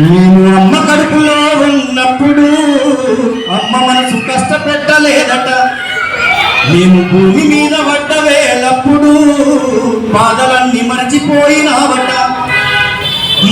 మేము అమ్మ కడుపులో ఉన్నప్పుడు అమ్మ మనసు కష్టపెట్టలేదట. మేము భూమి మీద పడ్డ వేలప్పుడు బాధలన్నీ మరచిపోయినావట.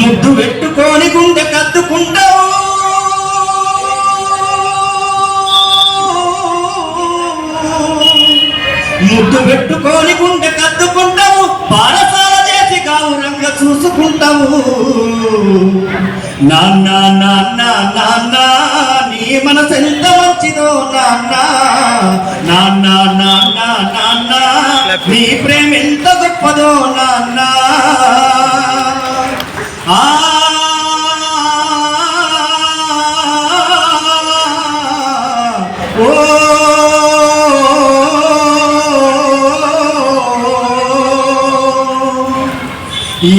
ముద్దు పెట్టుకొని గుండె కత్తుకుంటావు. ముద్దు పెట్టుకొని గుండె కత్తుకుంటావు. పాఠశాల చేసి గౌరంగ చూసుకుంటావు. నాన్న నాన్న నాన్న నీ మనసు ఎంత మంచిదో నాన్న నాన్న నాన్న నాన్న నీ ప్రేమ ఎంత గొప్పదో నాన్న ఆ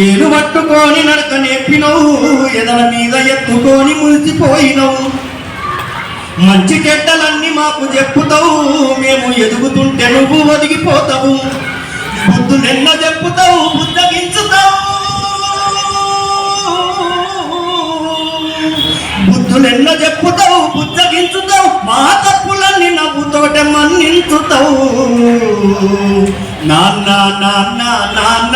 ఏలు పట్టుకొని నడక నేర్పినవు ఎదల మీద ఎత్తుకొని మురిసిపోయినవు. మంచి చెడ్డలన్నీ మాకు చెప్పుతావు మేము ఎదుగుతుంటే నువ్వు ఒదిగిపోతావు. బుద్ధు నిన్న చెప్పుతావు బుద్ధగించుతావు బుద్ధులెన్న చెప్పుతావు బుద్ధగించుతావు మా తప్పులన్నీ నవ్వుతోట మన్నించుతావు. నాన్న నాన్న నాన్న